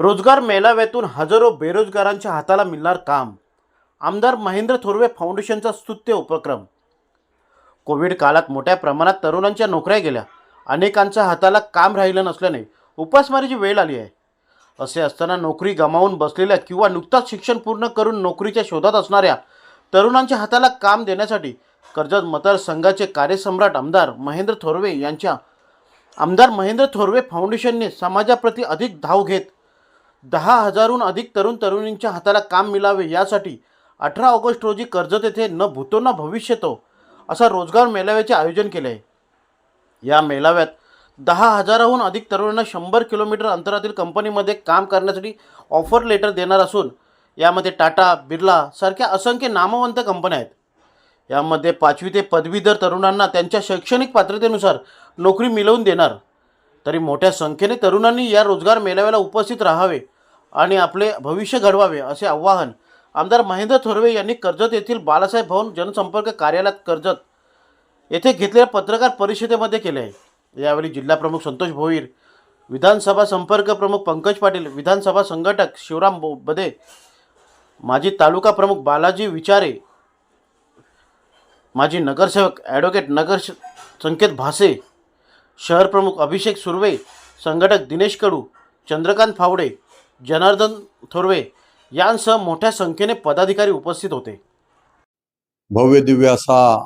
रोजगार मेळाव्यातून हजारो बेरोजगारांच्या हाताला मिळणार काम. आमदार महेंद्र थोरवे फाउंडेशनचा स्तुत्य उपक्रम. कोविड काळात मोठ्या प्रमाणात तरुणांच्या नोकऱ्या गेल्या. अनेकांच्या हाताला काम राहिलं नसल्याने उपासमारीची वेळ आली आहे. असे असताना नोकरी गमावून बसलेल्या किंवा नुकताच शिक्षण पूर्ण करून नोकरीच्या शोधात असणाऱ्या तरुणांच्या हाताला काम देण्यासाठी कर्जत मतदारसंघाचे कार्यसम्राट आमदार महेंद्र थोरवे यांच्या आमदार महेंद्र थोरवे फाउंडेशनने समाजाप्रती अधिक धाव घेत दहा हजारहून अधिक तरुण तरुणींच्या हाताला काम मिळावे यासाठी अठरा ऑगस्ट रोजी कर्जत येथे न भूतो न भविष्यतो असा रोजगार मेळाव्याचे आयोजन केले आहे. या मेळाव्यात दहा हजाराहून अधिक तरुणांना शंभर किलोमीटर अंतरातील कंपनीमध्ये काम करण्यासाठी ऑफर लेटर देणार असून यामध्ये टाटा बिर्ला सारख्या असंख्य नामवंत कंपन्या आहेत. यामध्ये पाचवी ते पदवीधर तरुणांना त्यांच्या शैक्षणिक पात्रतेनुसार नोकरी मिळवून देणार. तरी मोठ्या संख्येने तरुणांनी या रोजगार मेळाव्याला उपस्थित राहावे आणि आपले भविष्य घडवावे असे आवाहन आमदार महेंद्र थोरवे यांनी कर्जत येथील बाळासाहेब भवन जनसंपर्क कार्यालयात कर्जत येथे घेतलेल्या पत्रकार परिषदेमध्ये केले आहे. यावेळी जिल्हाप्रमुख संतोष भोईर विधानसभा संपर्क प्रमुख पंकज पाटील विधानसभा संघटक शिवराम बो- बदे माजी तालुका प्रमुख बालाजी विचारे माजी नगरसेवक ॲडव्होकेट नगर संकेत भासे शहर प्रमुख अभिषेक सुर्वे संघटक दिनेश कडू चंद्रकांत फावडे जनार्दन थोरवे यांसह मोठ्या संख्येने पदाधिकारी उपस्थित होते. भव्य दिव्य असा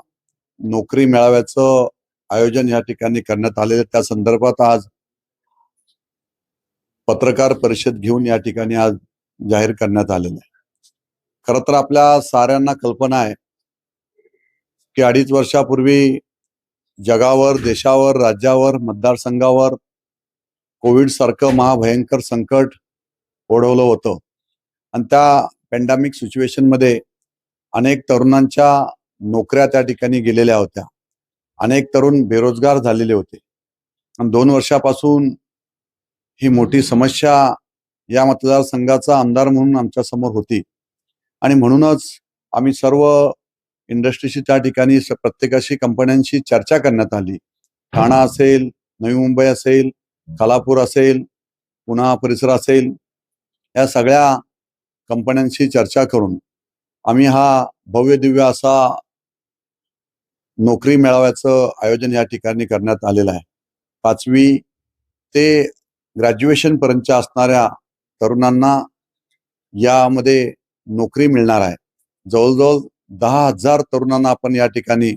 नोकरी मेळाव्याचं आयोजन या ठिकाणी करण्यात आलेलं त्या संदर्भात आज पत्रकार परिषद घेऊन या ठिकाणी आज जाहीर करण्यात आलेलं आहे. खरं तर आपल्या साऱ्यांना कल्पना आहे की अडीच वर्षापूर्वी जगावर देशावर राज्यावर मतदारसंघावर कोविड सारखं महाभयंकर संकट ओढवलं होतं. आणि त्या पॅन्डेमिक सिच्युएशनमध्ये अनेक तरुणांच्या नोकऱ्या त्या ठिकाणी गेलेल्या होत्या. अनेक तरुण बेरोजगार झालेले होते. आणि दोन वर्षापासून ही मोठी समस्या या मतदारसंघाचा आमदार म्हणून आमच्यासमोर होती. आणि म्हणूनच आम्ही सर्व इंडस्ट्रीशी त्या ठिकाणी प्रत्येकाशी कंपन्यांशी चर्चा करण्यात आली. ठाणा असेल नवी मुंबई असेल खालापूर असेल पुणा परिसर असेल या सगळ्या कंपन्यांशी चर्चा करून आम्ही हा भव्य दिव्य असा नोकरी मेळाव्याचं आयोजन या ठिकाणी करण्यात आलेलं आहे. पाचवी ते ग्रॅज्युएशन पर्यंतच्या असणाऱ्या तरुणांना यामध्ये नोकरी मिळणार आहे. जवळजवळ दहा हजार तरुणांना आपण या ठिकाणी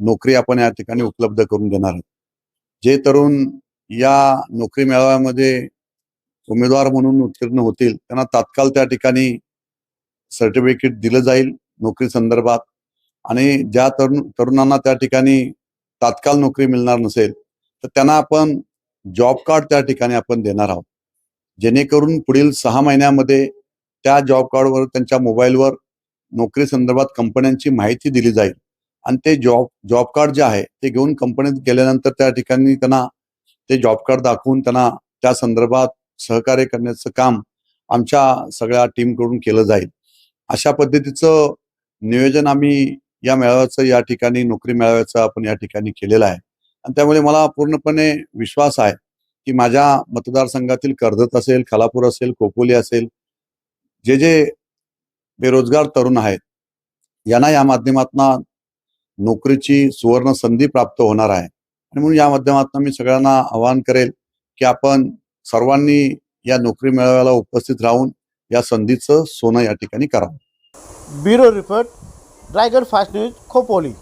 नोकरी आपण या ठिकाणी उपलब्ध करून देणार आहोत. जे तरुण या नोकरी मेळाव्यामध्ये उमेदवार म्हणून उत्तीर्ण होतील त्यांना तात्काळ त्या ठिकाणी सर्टिफिकेट दिलं जाईल नोकरी संदर्भात. आणि ज्या तरुण तरुणांना त्या ठिकाणी तात्काळ नोकरी मिळणार नसेल तर त्यांना आपण जॉब कार्ड त्या ठिकाणी आपण देणार आहोत. जेणेकरून पुढील सहा महिन्यामध्ये त्या जॉब कार्डवर त्यांच्या मोबाईलवर नोकरी संदर्भात कंपन्यांची माहिती दिली जाईल. आणि ते जॉब जॉब कार्ड जे आहे ते घेऊन कंपनीत गेल्यानंतर त्या ठिकाणी त्यांना ते जॉब कार्ड दाखवून त्यांना त्या संदर्भात सहकार्य करण्याचं काम आमच्या सगळ्या टीमकडून केलं जाईल. अशा पद्धतीचं नियोजन आम्ही या मेळाव्याचं या ठिकाणी नोकरी मेळाव्याचं आपण या ठिकाणी केलेलं आहे. आणि त्यामुळे मला पूर्णपणे विश्वास आहे की माझ्या मतदारसंघातील कर्जत असेल खालापूर असेल खोपोली असेल जे जे बेरोजगार तरुण आहेत यांना या माध्यमातून नोकरीची सुवर्ण संधी प्राप्त होणार आहे. आणि म्हणून या माध्यमातून मी सगळ्यांना आवाहन करेल की आपण सर्वांनी या नोकरी मेळाव्याला उपस्थित राहून या संधीचं सोनं या ठिकाणी करावं. Bureau report Raigad fast news Khopoli.